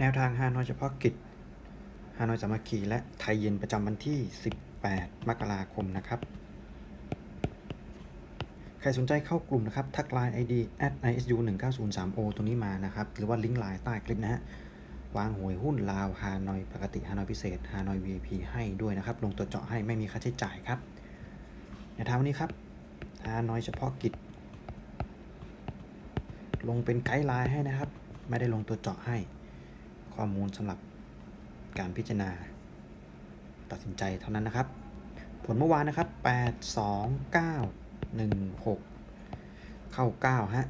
แนวทางฮานอยเฉพาะกิจฮานอยสามัคคีและไทยเย็นประจำวันที่ 18 มกราคมนะครับ ใครสนใจเข้ากลุ่มนะครับ ทักไลน์ ID isu 1 9 0 3 o ตัวนี้มานะครับ หรือว่าลิงก์ไลน์ใต้คลิปนะฮะ วางหวยหุ้นลาวฮานอยปกติฮานอยพิเศษฮานอย VIP ให้ด้วยนะครับ ลงตัวเจาะให้ไม่มีค่าใช้จ่ายครับ ในทางวันนี้ครับฮานอยเฉพาะกิจ ลงเป็นไกด์ไลน์ให้นะครับ ไม่ได้ลงตัวเจาะให้ ข้อมูลสำหรับการพิจารณา ตัดสินใจเท่านั้นนะครับ ผลเมื่อวานนะครับ 8 2 9 1 6 เข้า 9 ฮะ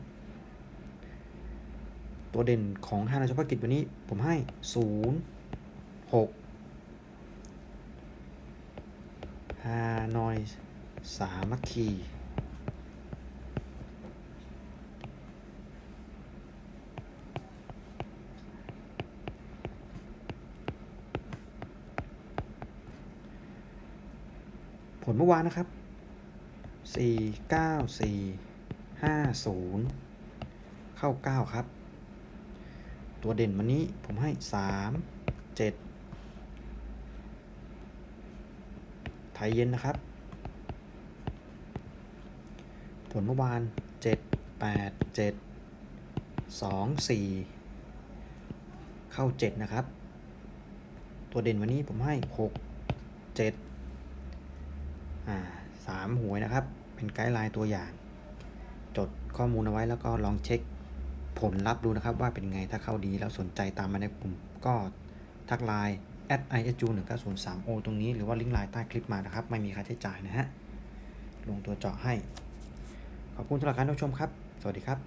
ตัวเด่นของฮานอยเฉพาะกิจวันนี้ผมให้ 0 6ฮานอยสามัคคี ผลเมื่อวานนะครับ 4 9 4 5 0 เข้า 9 ครับ ตัวเด่นวันนี้ผมให้ 3 7 ไทยเย็นนะครับ ผลเมื่อวาน 7 8 7 2 4 เข้า 7 นะครับ ตัวเด่นวันนี้ผมให้ 6 7 สามหวยนะครับ เป็นไกด์ไลน์ตัวอย่าง จดข้อมูลเอาไว้แล้วก็ลองเช็คผลลัพธ์ดูนะครับ ว่าเป็นไงถ้าเข้าดีแล้วสนใจตามมาในกลุ่มก็ทักไลน์ at isu 1 9 0 3 o ตรงนี้หรือว่าลิงก์ไลน์ใต้คลิปมานะครับ ไม่มีค่าใช้จ่ายนะฮะ ลงตัวเจาะให้ ขอบคุณสำหรับการรับชมครับ สวัสดีครับ